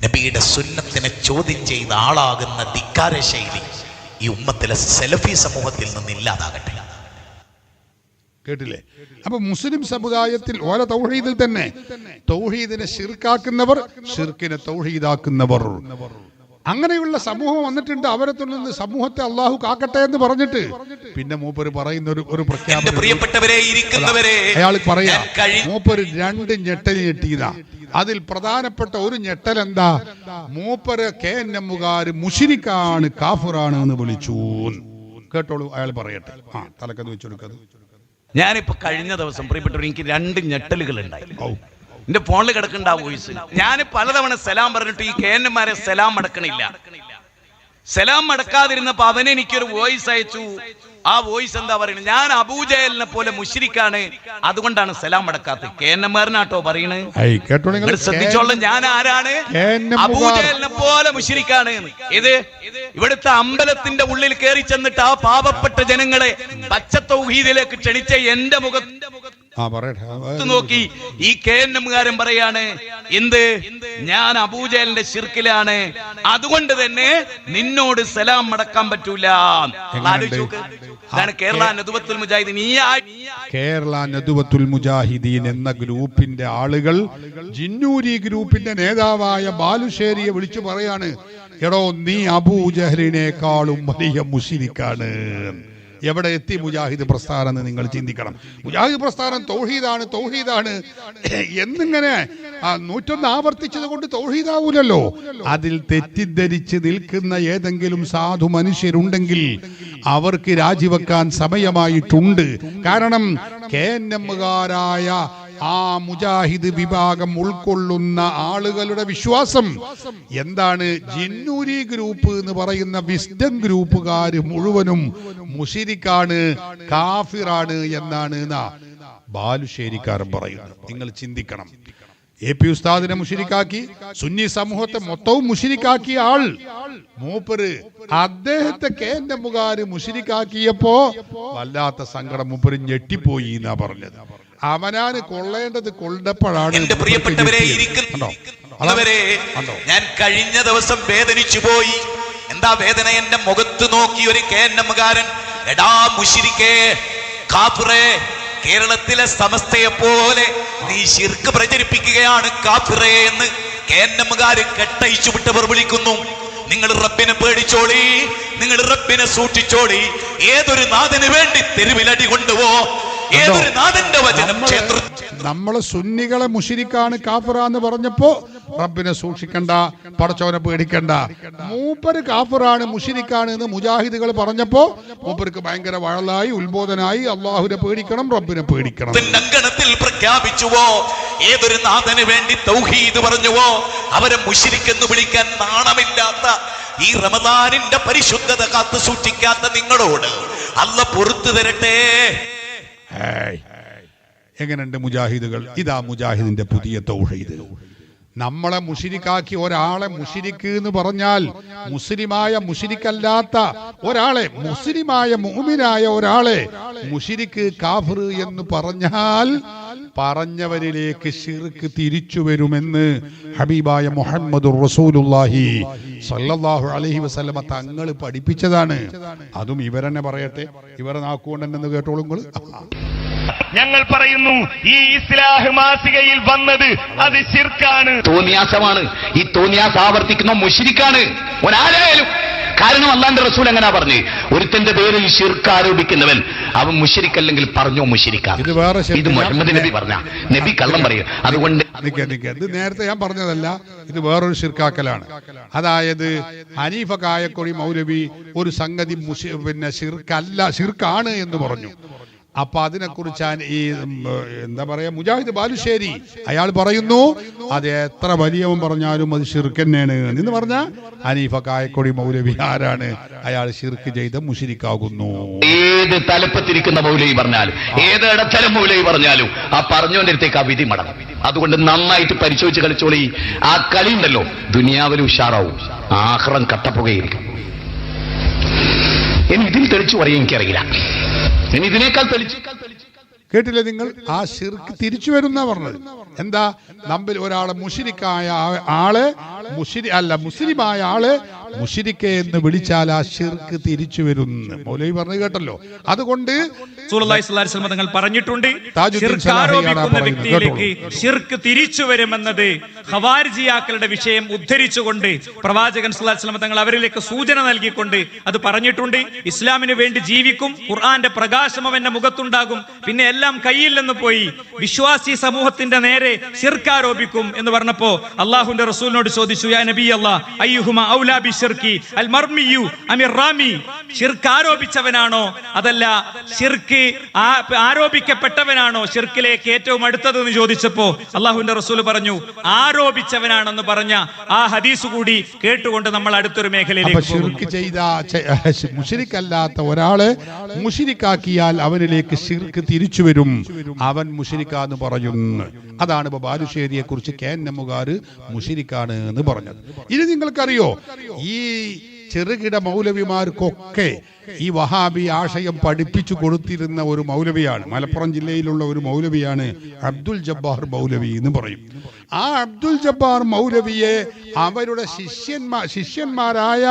Speaker 4: നബിയുടെ സുന്നത്തിനെ ചോദ്യം ചെയ്ത ആളാകുന്ന ധിക്കാര ശൈലി ഈ ഉമ്മത്തിലെ സെലഫി സമൂഹത്തിൽ നിന്ന് ഇല്ലാതാകട്ടെ.
Speaker 1: കേട്ടില്ലേ? അപ്പൊ മുസ്ലിം സമുദായത്തിൽ ഓരോ തൗഹീദിൽ തന്നെ. തൗഹീദിനെ ശിർക്കാക്കുന്നവർ ഷിർക്കിനെ തൗഹീദാക്കുന്നവർ. അങ്ങനെയുള്ള സമൂഹം വന്നിട്ടുണ്ട്. അവരെ നിന്ന് സമൂഹത്തെ അള്ളാഹു കാക്കട്ടെ എന്ന് പറഞ്ഞിട്ട്. പിന്നെ മൂപ്പര് പറയുന്ന ഒരു ഒരു പ്രഖ്യാപനം
Speaker 4: പ്രിയപ്പെട്ടവരെ ഇരിക്കുന്നവരെ
Speaker 1: അയാൾ പറയാ മൂപ്പര് രണ്ട് ഞെട്ടൽ ഞെട്ടിയതാ. അതിൽ പ്രധാനപ്പെട്ട ഒരു ഞെട്ടൽ എന്താ? മൂപ്പര് കെ എൻ എമ്മുകാര് മുഷിരിക്കാണ് കാഫുറാണ് എന്ന് വിളിച്ചു കേട്ടോളൂ അയാൾ പറയട്ടെ. ആ തലക്കത് വെച്ചെടുക്കത്
Speaker 3: ഞാനിപ്പോ കഴിഞ്ഞ ദിവസം പ്രിയപ്പെട്ടവർ എനിക്ക് രണ്ട് ഞെട്ടലുകൾ ഉണ്ടായി. എന്റെ ഫോണിൽ കിടക്കണ്ട വോയിസ്. ഞാൻ പലതവണ സലാം പറഞ്ഞിട്ട് ഈ കെ എൻമാരെ സലാം മടക്കണില്ല. സലാം മടക്കാതിരുന്നപ്പോ അവൻ എനിക്കൊരു വോയിസ് അയച്ചു.
Speaker 4: ആ വോയിസ് എന്താ പറയുന്നത്? ഞാൻ അബൂജയലിനെ പോലെ മുഷിരിക്കാണ്. അതുകൊണ്ടാണ് സലാം അടക്കാത്തത് കെ എൻ ശ്രദ്ധിച്ചോളം. ഞാൻ ആരാണ്? അബൂജയലിനെ പോലെ മുഷിരിക്കാണ്. ഇത് ഇവിടുത്തെ അമ്പലത്തിന്റെ ഉള്ളിൽ കയറി ചെന്നിട്ട് ആ പാവപ്പെട്ട ജനങ്ങളെ പച്ച തൗഹീദിലേക്ക് ക്ഷണിച്ച എന്റെ
Speaker 1: മുഖത്തിന്റെ
Speaker 4: മുഖത്ത് നോക്കി. ഈ കെ എൻ എമ്മുകാരൻ പറയാണ് എന്ത്? ഞാൻ അബൂജലിന്റെ ശിർക്കിലാണ്. അതുകൊണ്ട് തന്നെ നിന്നോട് സലാം മടക്കാൻ പറ്റൂല. ഇതാണ് കേരള നദുവത്തുൽ മുജാഹിദീൻ. ഈ
Speaker 1: കേരള മുജാഹിദീൻ എന്ന ഗ്രൂപ്പിന്റെ ആളുകൾ ജിന്നൂരി ഗ്രൂപ്പിന്റെ നേതാവായ ബാലുശ്ശേരിയെ വിളിച്ചു പറയാണ് എടോ നീ അബൂജഹലിനേക്കാളും വലിയ മുഷിരിക്കാണ് എവിടെ എത്തി മുജാഹിദ് പ്രസ്ഥാനം എന്ന് നിങ്ങൾ ചിന്തിക്കണം. മുജാഹിദ് പ്രസ്ഥാനം തൗഹീദാണ് തൗഹീദാണ്. എന്നിങ്ങനെ നൂറ്റൊന്ന് ആവർത്തിച്ചത് കൊണ്ട് തൗഹീദാവൂലല്ലോ. അതിൽ തെറ്റിദ്ധരിച്ച് നിൽക്കുന്ന ഏതെങ്കിലും സാധു മനുഷ്യരുണ്ടെങ്കിൽ അവർക്ക് രാജിവെക്കാൻ സമയമായിട്ടുണ്ട്. കാരണം കെ എൻ എമ്മുകാരായ ആ മുജാഹിദ് വിഭാഗം ഉൾക്കൊള്ളുന്ന ആളുകളുടെ വിശ്വാസം എന്താണ്? ജിന്നൂരി ഗ്രൂപ്പ് എന്ന് പറയുന്ന വിസ്ഡം ഗ്രൂപ്പുകാർ മുഴുവനും മുഷിരിക്കാണ് കാഫിറാണ് എന്നാണ് ബാലുശ്ശേരിക്കാരൻ പറയുന്നത്. നിങ്ങൾ ചിന്തിക്കണം. എ പി ഉസ്താദിനെ മുഷിരിക്കാക്കി സുന്നി സമൂഹത്തെ മൊത്തവും മുഷിരിക്കാക്കിയ ആൾ മൂപ്പര് അദ്ദേഹത്തെ കേന്ദ്രമുകാര് മുഷിരിക്കാക്കിയപ്പോ വല്ലാത്ത സങ്കടം മൂപ്പര് ഞെട്ടിപ്പോയി എന്നാ പറഞ്ഞത്. അവനാണ് കൊള്ളേണ്ടത് കൊള്ളപ്പോഴാണ്
Speaker 4: എന്റെ പ്രിയപ്പെട്ടവരെ?
Speaker 1: അവരെ
Speaker 4: ഞാൻ കഴിഞ്ഞ ദിവസം വേദനിച്ചു പോയി. എന്താ വേദന എന്റെ മുഖത്ത് നോക്കി ഒരു കേന്നമ്മുകാരൻ എടാ മുഷിരിക്കേ കാഫിറേ കേരളത്തിലെ സമസ്തയെ പോലെ നീ ശിർക്ക് പ്രചരിപ്പിക്കുകയാണ് കാഫിറേ എന്ന് കേന്നമ്മുകാര് കെട്ടയിച്ചു വിട്ടവർ വിളിക്കുന്നു. നിങ്ങൾ റബ്ബിനെ പേടിച്ചോളി നിങ്ങൾ റബ്ബിനെ സൂക്ഷിച്ചോളി. ഏതൊരു നാഥന് വേണ്ടി തെരുവിലടി കൊണ്ടുപോ. ഏതൊരു നാഥന്റെ വചനം ക്ഷേത്ര
Speaker 1: നമ്മൾ സുന്നികളെ മുഷിരിക്കാണ് കാഫിറ എന്ന് പറഞ്ഞപ്പോ റബ്ബിനെ സൂക്ഷിക്കണ്ട പടച്ചവനെ പേടിക്കണ്ട. മൂപ്പര് കാഫിറാണ് മുഷിരിക്കാണ് എന്ന് മുജാഹിദുകൾ പറഞ്ഞപ്പോ മൂപ്പർക്ക് ഭയങ്കര വഴലായി ഉത്ബോധനായി അള്ളാഹുനെ പേടിക്കണം റബ്ബിനെ പേടിക്കണം.
Speaker 4: പ്രഖ്യാപിച്ചുവോ? ഏതൊരു നാഥന് വേണ്ടി തൗഹീദ് പറഞ്ഞുവോ? അവരെ മുഷിരിക്കെന്ന് വിളിക്കാൻ നാണമില്ലാത്ത ഈ റമദാനിന്റെ പരിശുദ്ധത കാത്തു സൂക്ഷിക്കാത്ത നിങ്ങളോട് അല്ല പൊറത്തു തരട്ടെ.
Speaker 1: എങ്ങനെയുണ്ട് മുജാഹിദുകൾ? ഇതാ മുജാഹിദിന്റെ പുതിയ തൗഹീദ്. നമ്മളെ മുഷിരിക്കാക്കി ഒരാളെ മുഷിരിക്ക് എന്ന് പറഞ്ഞാൽ മുസ്ലിമായ മുഷിരിക്കല്ലാത്ത ഒരാളെ മുസ്ലിമായ മുഹമ്മിനായ ഒരാളെ മുഷിരിക്ക് കാഫിർ എന്ന് പറഞ്ഞാൽ പറഞ്ഞവരിലേക്ക് ഷിർക്ക് തിരിച്ചു വരുമെന്ന് ഹബീബായ മുഹമ്മദ് റസൂലുള്ളാഹി സല്ലല്ലാഹു അലൈഹി വസല്ലമ തങ്ങൾ പഠിപ്പിച്ചതാണ്. അതും ഇവരെന്നെ പറയട്ടെ. ഇവരെ നാക്കുകൊണ്ടെന്ന് കേട്ടോളും
Speaker 5: ഞങ്ങൾ പറയുന്നു ഈ ഇസ്ലാഹ് മാസികയിൽ വന്നത് അത് ശിർക്കാണ്.
Speaker 6: തോന്നിയാസമാണ്. ഈ തോന്നിയാസ് ആവർത്തിക്കുന്ന മുഷിരിക്കാണ്. ഒരാരായാലും കാരണം അള്ളാന്റെ റസൂൽ എങ്ങനാ പറഞ്ഞു? ഒരുത്തന്റെ പേരിൽ ശിർക്ക് ആരോപിക്കുന്നവൻ അവൻ മുഷിരിക്കല്ലെങ്കിൽ പറഞ്ഞോ മുഷിരിക്കാം
Speaker 1: ഇത്
Speaker 6: മുഹമ്മദ് നബി പറഞ്ഞ. നബി കള്ളം പറയും. അതുകൊണ്ട്
Speaker 1: ഇത് നേരത്തെ ഞാൻ പറഞ്ഞതല്ല. ഇത് വേറൊരു ശിർക്കാക്കലാണ്. അതായത് ഹനീഫ കായക്കൊടി മൗലവി ഒരു സംഗതി പിന്നെ ശിർക്കല്ല ശിർക്കാണ് എന്ന് പറഞ്ഞു. അപ്പൊ അതിനെക്കുറിച്ച് ഈ എന്താ പറയാ മുജാഹിദ് ബാലുശ്ശേരി അയാൾ പറയുന്നു അത് എത്ര വലിയവൻ പറഞ്ഞാലും അത് ഷിർക്ക് തന്നെയാണ് എന്ന് പറഞ്ഞ അനീഫ കായക്കൊടി മൗലവി ആരാണ്? അയാൾ ഷിർക്ക് ചെയ്ത മുഷിരിക്കാകുന്നു.
Speaker 6: ഏത് തലപ്പത്തിരിക്കുന്ന മൗലവി പറഞ്ഞാലും ഏത് ഇടത്തരം മൗലവി പറഞ്ഞാലും ആ പറഞ്ഞുകൊണ്ടിരത്തേക്ക് ആ വിധി മടങ്ങും. അതുകൊണ്ട് നന്നായിട്ട് പരിശോധിച്ച് കളിച്ചോളി. ആ കളി ഉണ്ടല്ലോ ദുനിയാവിൽ ഉഷാറാവും. ആഹ്റം കട്ടപ്പുകയായിരിക്കും. ഇനി ഇതിൽ തെളിച്ചു പറയാൻ എനിക്കറിയില്ല.
Speaker 1: കേട്ടില്ലേ നിങ്ങൾ? ആ ഷിർക്ക് തിരിച്ചു വരുന്ന പറഞ്ഞത്. എന്താ? നമ്മിൽ ഒരാളെ മുഷിരിക്കായ ആൾ മുഷിരി അല്ല മുസ്ലിമായ ആൾ മുഷിരിക്കെ എന്ന് വിളിച്ചാൽ ആ ഷിർക്ക് തിരിച്ചു വരുന്നു മൗലവി പറഞ്ഞു കേട്ടല്ലോ അതുകൊണ്ട്
Speaker 7: തങ്ങൾ പറഞ്ഞിട്ടുണ്ട്. വ്യക്തിയിലേക്ക്. ഷിർക്ക് തിരിച്ചു വരുമെന്നത് ഖവാരിജിയാക്കളുടെ വിഷയം ഉദ്ധരിച്ചുകൊണ്ട് പ്രവാചകൻ സുല്ലാസ്ലമ തങ്ങൾ അവരിലേക്ക് സൂചന നൽകിക്കൊണ്ട് അത് പറഞ്ഞിട്ടുണ്ട് ഇസ്ലാമിന് വേണ്ടി ജീവിക്കും ഖുർആന്റെ പ്രകാശം അവന്റെ മുഖത്തുണ്ടാകും പിന്നെ എല്ലാം കയ്യില്ലെന്ന് പോയി വിശ്വാസി സമൂഹത്തിന്റെ നേരെ ഷിർക്ക് ആരോപിക്കും എന്ന് പറഞ്ഞപ്പോ അള്ളാഹുന്റെ റസൂലിനോട് ചോദിച്ചു യാ നബി അല്ലാ അയ്യുഹുമ ഔലാ ബി ഷിർക്കി അൽ മർമിയു അമിർ റാമി ഷിർക്ക് ആരോപിച്ചവനാണോ? അതല്ല ഷിർക്ക് ആരോപിക്കപ്പെട്ടവനാണോ ഷിർക്കിലേക്ക് ഏറ്റവും അടുത്തത് എന്ന് ചോദിച്ചപ്പോ അള്ളാഹുവിന്റെ റസൂൽ പറഞ്ഞു ആരോപിച്ചവനാണെന്ന് പറഞ്ഞ ആ ഹദീസ് കൂടി കേട്ടുകൊണ്ട് നമ്മൾ അടുത്തൊരു മേഖലയിലേക്ക്.
Speaker 1: ചെയ്ത മുഷിരിക്കല്ലാത്ത ഒരാൾ മുഷിരിക്കാക്കിയാൽ അവനിലേക്ക് ഷിർക്ക് തിരിച്ചു വരും. അവൻ മുഷിരിക്കാന്ന് പറയുന്നു. അതാണ് ഇപ്പൊ ബാലുശ്ശേരിയെ കുറിച്ച് കെ എൻ എമ്മുകാര് മുഷിരിക്കാണ് എന്ന് പറഞ്ഞത്. ഇത് നിങ്ങൾക്കറിയോ? ഈ ചെറുകിട മൗലവിമാർക്കൊക്കെ ഈ വഹാബി ആശയം പഠിപ്പിച്ചു കൊടുത്തിരുന്ന ഒരു മൗലവിയാണ്. മലപ്പുറം ജില്ലയിലുള്ള ഒരു മൗലവിയാണ് അബ്ദുൽ ജബ്ബാർ മൗലവി എന്ന് പറയും. ആ അബ്ദുൽ ജബ്ബാർ മൗലവിയെ അവരുടെ ശിഷ്യന്മാർ ശിഷ്യന്മാരായ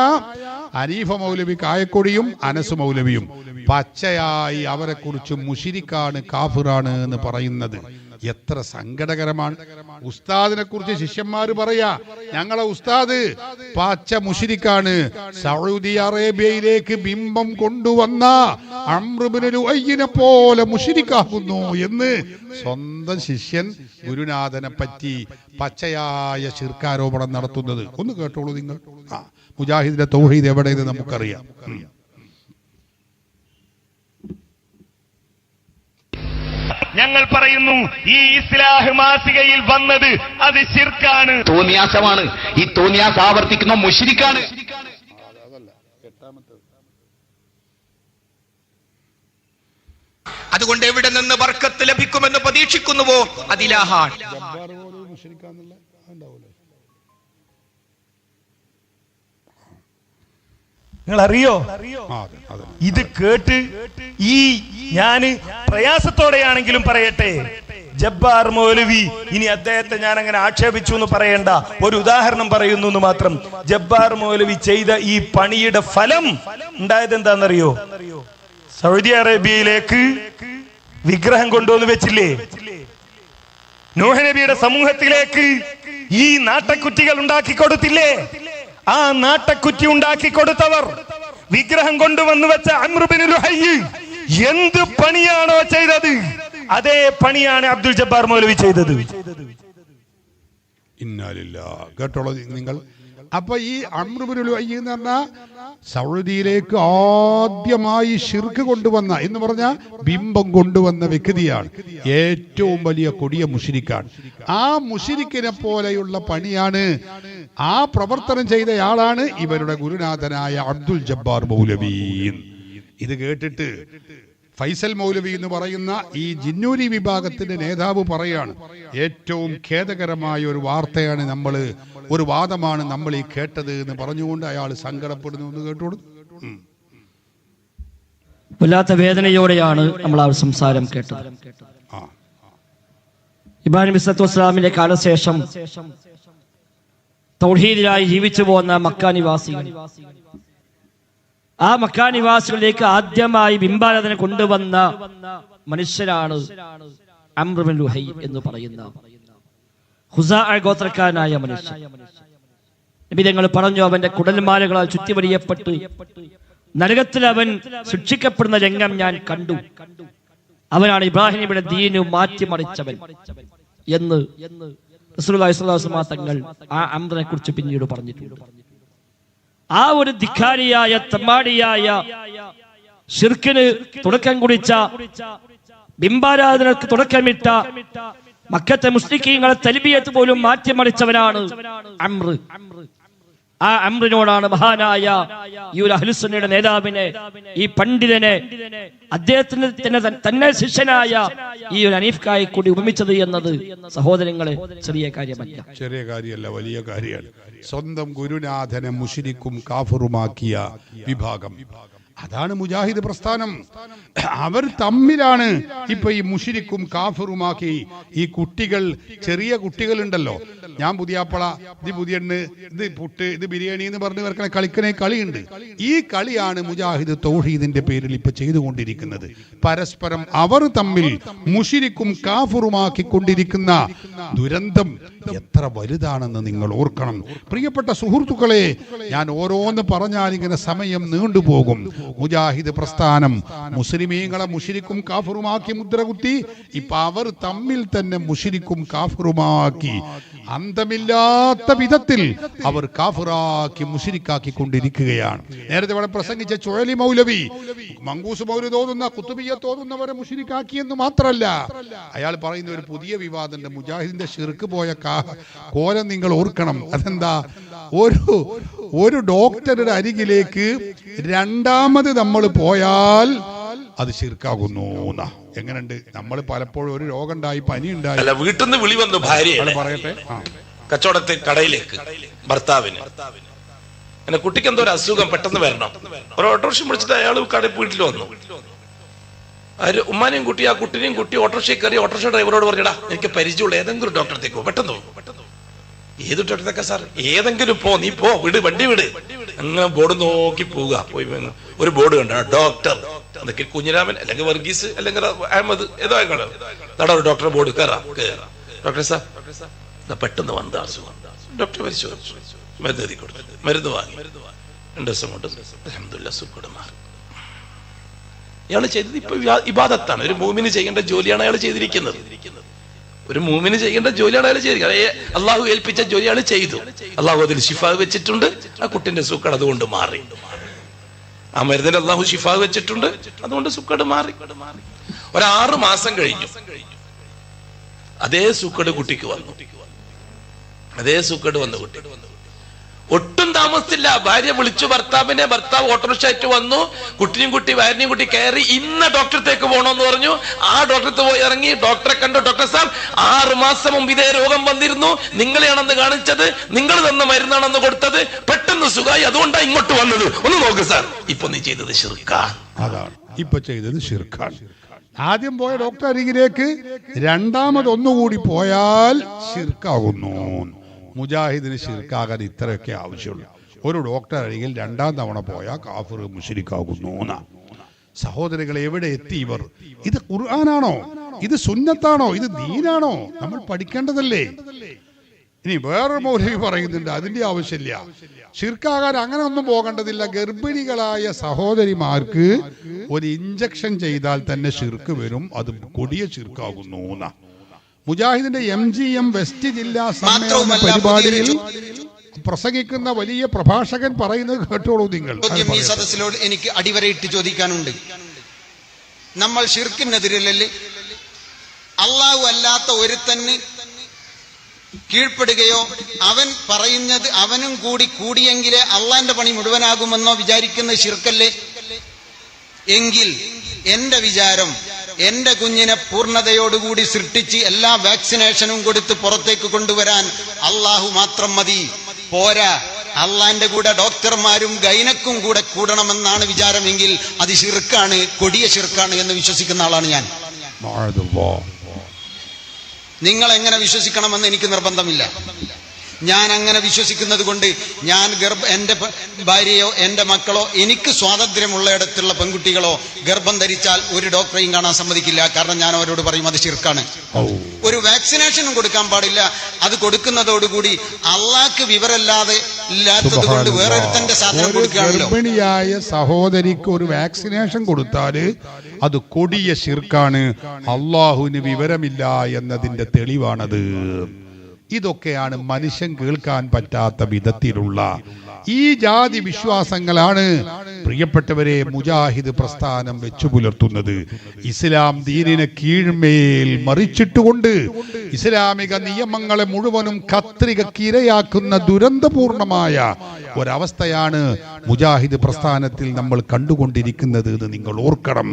Speaker 1: അനീഫ മൗലവി കായക്കൊടിയും അനസ് മൗലവിയും പച്ചയായി അവരെ കുറിച്ച് മുഷിരിക്കാണ് കാഫിറാണ് എന്ന് പറയുന്നത്. എത്ര സങ്കടകരമാണ്. ഉസ്താദിനെ കുറിച്ച് ശിഷ്യന്മാർ പറയാ ഞങ്ങളെ ഉസ്താദ് പാച്ച മുഷിരിക്കാണ്. സൗദി അറേബ്യയിലേക്ക് ബിംബം കൊണ്ടുവന്ന അമ്രുബിനെ പോലെ മുഷിരിക്കാകുന്നു എന്ന് സ്വന്തം ശിഷ്യൻ ഗുരുനാഥനെ പറ്റി പച്ചയായ ശിർക്കാരോപണം നടത്തുന്നത്. ഒന്ന് കേട്ടോളൂ നിങ്ങൾ. മുജാഹിദിന്റെ തൗഹീദ് എവിടെയെന്ന് നമുക്കറിയാം.
Speaker 8: ഞങ്ങൾ പറയുന്നു ഈ ഇസ്ലാഹ് മാസികയിൽ വന്നത് അത് ശിർക്കാണ്.
Speaker 6: തോന്നിയാസമാണ്. ഈ തോന്നിയാസ് ആവർത്തിക്കുന്ന മുഷിരിക്കാണ്.
Speaker 3: അതുകൊണ്ട് എവിടെ നിന്ന് വർക്കത്ത് ലഭിക്കുമെന്ന് പ്രതീക്ഷിക്കുന്നുവോ? അതിലാഹാൻ
Speaker 5: നിങ്ങൾ അറിയോ. ഇത് കേട്ട് ഈ ഞാൻ പ്രയാസത്തോടെയാണെങ്കിലും പറയട്ടെ. ജബ്ബാർ മൗലവി ഇനി അദ്ദേഹത്തെ ഞാൻ അങ്ങനെ ആക്ഷേപിച്ചു എന്ന് പറയണ്ട. ഒരു ഉദാഹരണം പറയുന്നു എന്ന് മാത്രം. ജബ്ബാർ മൗലവി ചെയ്ത ഈ പണിയുടെ ഫലം ഉണ്ടായത് എന്താണെന്നറിയോ? സൗദി അറേബ്യയിലേക്ക് വിഗ്രഹം കൊണ്ടുവന്ന് വെച്ചില്ലേ? നൂഹനബിയുടെ സമൂഹത്തിലേക്ക് ഈ നാട്ടക്കുറ്റികൾ ഉണ്ടാക്കി കൊടുത്തില്ലേ? ആ നാട്ടക്കുറ്റി ഉണ്ടാക്കി കൊടുത്തവർ വിഗ്രഹം കൊണ്ടുവന്നു വെച്ച അമ്രുബിൻ എന്ത് പണിയാണോ ചെയ്തത്? അതേ പണിയാണ് അബ്ദുൽ ജബ്ബാർ മൗലവി ചെയ്തത്.
Speaker 1: കേട്ടോളൂ നിങ്ങൾ. അപ്പൊ ഈ അമ്രുബുരുലു എന്ന് പറഞ്ഞാൽ സൗദിയിലേക്ക് ആദ്യമായി ഷിർക്ക് കൊണ്ടുവന്ന എന്ന് പറഞ്ഞ ബിംബം കൊണ്ടുവന്ന വ്യക്തിയാണ്. ഏറ്റവും വലിയ കൊടിയ മുഷിരിക്കാണ്. ആ മുഷിരിക്കിനെ പോലെയുള്ള പണിയാണ് ആ പ്രവർത്തനം ചെയ്തയാളാണ് ഇവരുടെ ഗുരുനാഥനായ അബ്ദുൽ ജബ്ബാർ മൗലവീൻ. ഇത് കേട്ടിട്ട് ഫൈസൽ മൗലവി എന്ന് പറയുന്ന ഈ ജിന്നൂരി വിഭാഗത്തിന്റെ നേതാവ് പറയാണ് ഏറ്റവും ഖേദകരമായ ഒരു വാർത്തയാണ് നമ്മൾ ഒരു വാദമാണ് നമ്മൾ ഈ കേട്ടത് എന്ന് പറഞ്ഞുകൊണ്ട് അയാൾ സങ്കടപ്പെടുന്നു എന്ന് കേട്ടോളൂ.
Speaker 9: വല്ലാത്ത വേദനയോടെയാണ് നമ്മൾ ആ സംസാരം കേട്ടത്. ഇബ്രാഹിം ഇസ്ലത്തു വസ്സലാമിന്റെ കാലശേഷം തൗഹീദിലായി ജീവിച്ചു പോകുന്ന മക്ക നിവാസികൾ. ആ മക്കാനിവാസികളിലേക്ക് ആദ്യമായി ബിംബാരാധന കൊണ്ടുവന്ന മനുഷ്യരാണ് അമ്രുബിൻ എന്ന് പറയുന്ന ഹുസാ ഗോത്രക്കാരനായ മനുഷ്യൻ. നബി പറഞ്ഞു അവന്റെ കുടൽമാലകളാൽ ചുറ്റിവരിയപ്പെട്ട് നരകത്തിൽ അവൻ ശിക്ഷിക്കപ്പെടുന്ന രംഗം ഞാൻ കണ്ടു. അവനാണ് ഇബ്രാഹിം നബിയുടെ ദീനു മാറ്റിമറിച്ചവൻ എന്ന് തങ്ങൾ ആ അമ്രനെ കുറിച്ച് പിന്നീട് പറഞ്ഞിട്ടുണ്ട്. ആ ഒരു ധിക്കാരിയായ തമ്മാടിയായ ഷിർക്കിന് തുടക്കം കുടിച്ച ബിംബാരാധനക്ക് തുടക്കമിട്ട മക്കത്തെ മുസ്ലിക്കീങ്ങളെ തലിബിയത്ത് പോലും മാറ്റിമറിച്ചവനാണ് അമ്ര്. ആ അമ്രിനോടാണ് മഹാനായ ഈ ഒരു അഹ്ലുസന്നയുടെ നേതാവിനെ ഈ പണ്ഡിതനെ അദ്ദേഹത്തിന് തന്നെ തന്നെ ശിഷ്യനായ ഈ ഒരു അനീഫ് കായെ കൂടി ഉപമിച്ചത് എന്നത് സഹോദരങ്ങളെ ചെറിയ കാര്യമല്ല.
Speaker 1: ചെറിയ കാര്യമല്ല വലിയ കാര്യമാണ്. സ്വന്തം ഗുരുനാഥനെ മുഷിരിക്കും കാഫറുമാക്കിയ വിഭാഗം. അതാണ് മുജാഹിദ് പ്രസ്ഥാനം. അവർ തമ്മിലാണ് ഇപ്പൊ ഈ മുഷിരിക്കും കാഫറുമാക്കി ഈ കുട്ടികൾ ചെറിയ കുട്ടികളുണ്ടല്ലോ. ഞാൻ പുതിയാപ്പള ഇത് പുതിയണ്ണ് ഇത് പുട്ട് ഇത് ബിരിയാണി എന്ന് പറഞ്ഞ് ഇവർക്കണ കളിക്കണേ കളിയുണ്ട്. ഈ കളിയാണ് മുജാഹിദ് തൗഹീദിന്റെ പേരിൽ ഇപ്പൊ ചെയ്തുകൊണ്ടിരിക്കുന്നത്. പരസ്പരം അവർ തമ്മിൽ മുഷിരിക്കും കാഫറുമാക്കി കൊണ്ടിരിക്കുന്ന ദുരന്തം എത്ര വലുതാണെന്ന് നിങ്ങൾ ഓർക്കണം. പ്രിയപ്പെട്ട സുഹൃത്തുക്കളെ ഞാൻ ഓരോന്ന് പറഞ്ഞാൽ ഇങ്ങനെ സമയം നീണ്ടുപോകും മുജാഹിദ് പ്രസ്ഥാനം മുസ്ലിമീങ്ങളെ മുഷിരിക്കും കാഫുറുമാക്കി മുദ്രകുത്തി ഇപ്പൊ അവർ തമ്മിൽ തന്നെ മുഷിരിക്കും കാഫറുമാക്കി. അന്തമില്ലാത്ത വിധത്തിൽ അവർ കാഫിറാക്കി മുഷിരിക്കാക്കി കൊണ്ടിരിക്കുകയാണ്. നേരത്തെ ഇവിടെ പ്രസംഗിച്ച ചുഴലി മൗലവി മങ്കൂസ് മൗലി തോന്നുന്ന കുത്തുബിയ തോന്നുന്നവരെ മുഷിരിക്കാക്കി എന്ന് മാത്രമല്ല അയാൾ പറയുന്ന ഒരു പുതിയ വിവാദമുണ്ട്. മുജാഹിദിന്റെ ഷിർക്ക് പോയ കോലം നിങ്ങൾ ഓർക്കണം. അതെന്താ? ഒരു ഒരു ഡോക്ടറുടെ അരികിലേക്ക് രണ്ടാമത് നമ്മൾ പോയാൽ അത് ശിർക്കാകുന്നു. എങ്ങനെയുണ്ട്? നമ്മൾ പലപ്പോഴും ഒരു രോഗം ഉണ്ടായി പനി ഉണ്ടായി
Speaker 10: അല്ല വീട്ടിൽ നിന്ന് വിളി വന്നു
Speaker 1: ഭാര്യ പറയട്ടെ?
Speaker 10: കച്ചവടത്തിൽ കടയിലേക്ക് ഭർത്താവിന്. എന്നെ കുട്ടിക്ക് എന്തോ ഒരു അസുഖം പെട്ടെന്ന് വരണം. ഒരു ഓട്ടോറിക്ഷ വിളിച്ചിട്ട് അയാൾ കടയിൽ വീട്ടിൽ വന്നു. അവർ ഉമ്മാനെയും കുട്ടി ആ കുട്ടിനെയും കുട്ടി ഓട്ടോറിക്ഷ കയറി ഓട്ടോറിക്ഷ ഡ്രൈവറോട് പറഞ്ഞടാ എനിക്ക് പരിചയമുള്ള ഏതെങ്കിലും ഡോക്ടറത്തേക്ക് പോ പെട്ടെന്ന് പോ. പെട്ടെന്ന് പോ. ഏത് ഡോക്ടറത്തേക്കാ സാർ ഏതെങ്കിലും പോ നീ പോ വിട് വണ്ടി വിട്. അങ്ങനെ ബോർഡ് നോക്കി പോവുക. പോയി ഒരു ബോർഡ് കണ്ട. ഡോക്ടർ അതൊക്കെ കുഞ്ഞിരാമൻ അല്ലെങ്കിൽ വർഗീസ് അല്ലെങ്കിൽ അഹമ്മദ് ഏതോ നട ഒരു ഡോക്ടറെ ബോർഡ് കയറാം ഡോക്ടർ സാർ പെട്ടെന്ന് വന്ന അസുഖം ഡോക്ടർ പരിശോധിച്ചു. മരുന്ന് എഴുതി കൊടുത്തു. മരുന്ന് വാങ്ങി. രണ്ടു ദിവസം കൊണ്ട് അൽഹംദുലില്ലാ സുഖം മാറി. ഇയാൾ ചെയ്തത് ഇപ്പൊ ഇബാ- ഇബാദത്താണ്. ഒരു മൂമിന് ചെയ്യേണ്ട ജോലിയാണ് അയാൾ ചെയ്തിരിക്കുന്നത്. ഒരു മൂമിന് ചെയ്യേണ്ട ജോലിയാണ് അയാൾ ചെയ്തിരിക്കുന്നത്. അള്ളാഹു ഏൽപ്പിച്ച ജോലി അയാൾ ചെയ്തു. അള്ളാഹു അതിൽ ഷിഫ വെച്ചിട്ടുണ്ട്. ആ കുട്ടിന്റെ സുഖം അതുകൊണ്ട് മാറി. ആ മരുന്നിൽ അള്ളാഹു ഷിഫ വെച്ചിട്ടുണ്ട്. അതുകൊണ്ട് സുക്കട് മാറി. ഒരാറ് മാസം കഴിഞ്ഞു. അതേ സുക്കട് കുട്ടിക്ക് വന്നു. അതേ സുക്കട് വന്നു കുട്ടി. ഒട്ടും താമസിച്ചില്ല. ഭാര്യ വിളിച്ചു ഭർത്താവിനെ ഭർത്താവ് ഓട്ടോറിക്ഷ ആയിട്ട് വന്നു. കുട്ടിയും കുട്ടി ഭാര്യയും കുട്ടി കയറി ഇന്ന ഡോക്ടറത്തേക്ക് പോകണമെന്ന് പറഞ്ഞു. ആ ഡോക്ടറത്ത് പോയി ഇറങ്ങി ഡോക്ടറെ കണ്ടു. ഡോക്ടർ സാബ് ആറ് മാസം മുമ്പ് ഇതേ രോഗം വന്നിരുന്നു. നിങ്ങളെയാണെന്ന് കാണിച്ചത്. നിങ്ങൾ തന്ന മരുന്നാണെന്ന് കൊടുത്തത്. പെട്ടെന്ന് സുഖമായി. അതുകൊണ്ടാണ് ഇങ്ങോട്ട് വന്നത്. ഒന്ന് നോക്ക് സാർ. ഇപ്പൊ നീ ചെയ്തത്
Speaker 1: അതാണ്. ഇപ്പൊ ചെയ്തത് ആദ്യം പോയ ഡോക്ടർ അരികിലേക്ക് രണ്ടാമത് ഒന്നുകൂടി പോയാൽ ഷിർക്കാകുന്നു മുജാഹിദിന് ശിർക്കാകാൻ ഇത്രയൊക്കെ ആവശ്യമുള്ളൂ. ഒരു ഡോക്ടർ അല്ലെങ്കിൽ രണ്ടാം തവണ പോയാൽ കാഫിർ മുഷിരിക്കാകുന്നു സഹോദരങ്ങൾ എവിടെ എത്തി ഇവർ? ഇത് ഖുർആനാണോ? ഇത് സുന്നത്താണോ? ഇത് ദീനാണോ? നമ്മൾ പഠിക്കേണ്ടതല്ലേ? ഇനി വേറൊരു മൗലവി പറയുന്നുണ്ട് അതിന്റെ ആവശ്യമില്ല. ശിർക്കാകാൻ അങ്ങനെ ഒന്നും പോകേണ്ടതില്ല. ഗർഭിണികളായ സഹോദരിമാർക്ക് ഒരു ഇഞ്ചക്ഷൻ ചെയ്താൽ തന്നെ ശിർക്ക് വരും അത് കൊടിയ ശിർക്കാകുന്നു എന്നാ. മുജാഹിദിന്റെ എം ജി എം വെസ്റ്റ് ജില്ലാ സമ്മേളന പരിപാടിയിൽ പ്രസംഗിക്കുന്ന വലിയ പ്രഭാഷകൻ പറയുന്നത് കേട്ടോളൂ നിങ്ങൾ.
Speaker 11: ഈ. സദസ്സിലോട് എനിക്ക് അടിവരയിട്ട് ചോദിക്കാനുണ്ട്. നമ്മൾ ഷിർക്കിനെതിരല്ലേ അള്ളാഹു അല്ലാത്ത ഒരുത്തന് കീഴ്പ്പെടുകയോ അവൻ പറയുന്നത് അവനും കൂടി കൂടിയെങ്കിലേ അള്ളാന്റെ പണി മുഴുവനാകുമെന്നോ വിചാരിക്കുന്ന ഷിർക്കല്ലേ എങ്കിൽ എന്റെ വിചാരം എന്റെ കുഞ്ഞിനെ പൂർണതയോടുകൂടി സൃഷ്ടിച്ച് എല്ലാ വാക്സിനേഷനും കൊടുത്ത് പുറത്തേക്ക് കൊണ്ടുവരാൻ അള്ളാഹു മാത്രം മതി. പോരാ. അള്ളാന്റെ കൂടെ ഡോക്ടർമാരും ഗൈനക്കും കൂടെ കൂടണമെന്നാണ് വിചാരമെങ്കിൽ അത് ഷിർക്കാണ് കൊടിയ ഷിർക്കാണ് എന്ന് വിശ്വസിക്കുന്ന ആളാണ് ഞാൻ. നിങ്ങൾ എങ്ങനെ വിശ്വസിക്കണമെന്ന് എനിക്ക് നിർബന്ധമില്ല. ഞാൻ അങ്ങനെ വിശ്വസിക്കുന്നത് കൊണ്ട് ഞാൻ ഗർഭ എന്റെ ഭാര്യയോ എന്റെ മക്കളോ എനിക്ക് സ്വാതന്ത്ര്യമുള്ളയിടത്തുള്ള പെൺകുട്ടികളോ ഗർഭം ധരിച്ചാൽ ഒരു ഡോക്ടറെയും കാണാൻ സമ്മതിക്കില്ല. കാരണം ഞാൻ അവരോട് പറയും അത് ശിർക്കാണ്. ഒരു വാക്സിനേഷനും കൊടുക്കാൻ പാടില്ല. അത് കൊടുക്കുന്നതോടുകൂടി അള്ളാക്ക് വിവരല്ലാതെ ഇല്ലാത്തത് കൊണ്ട് വേറൊരുത്തന്റെ സാധനം
Speaker 1: ഒരു
Speaker 11: കൊടുക്കുകയാണല്ലോ.
Speaker 1: ഗർഭിണിയായ സഹോദരിക്ക് ഒരു വാക്സിനേഷൻ കൊടുത്താൽ അത് കൊടിയ ശിർക്കാണ്. അള്ളാഹുവിന് വിവരമില്ല എന്നതിന്റെ തെളിവാണത്. ഇതൊക്കെയാണ് മനുഷ്യൻ കേൾക്കാൻ പറ്റാത്ത വിധത്തിലുള്ള ഈ ജാതി വിശ്വാസങ്ങളാണ് പ്രിയപ്പെട്ടവരെ മുജാഹിദ് പ്രസ്ഥാനം വെച്ചു പുലർത്തുന്നത്. ഇസ്ലാം ദീനിനെ കീഴ്മേൽ മറിച്ചിട്ടുകൊണ്ട് ഇസ്ലാമിക നിയമങ്ങളെ മുഴുവനും കത്രികക്കിരയാക്കുന്ന ദുരന്തപൂർണമായ ഒരവസ്ഥയാണ് മുജാഹിദ് പ്രസ്ഥാനത്തിൽ നമ്മൾ കണ്ടുകൊണ്ടിരിക്കുന്നത് എന്ന് നിങ്ങൾ ഓർക്കണം.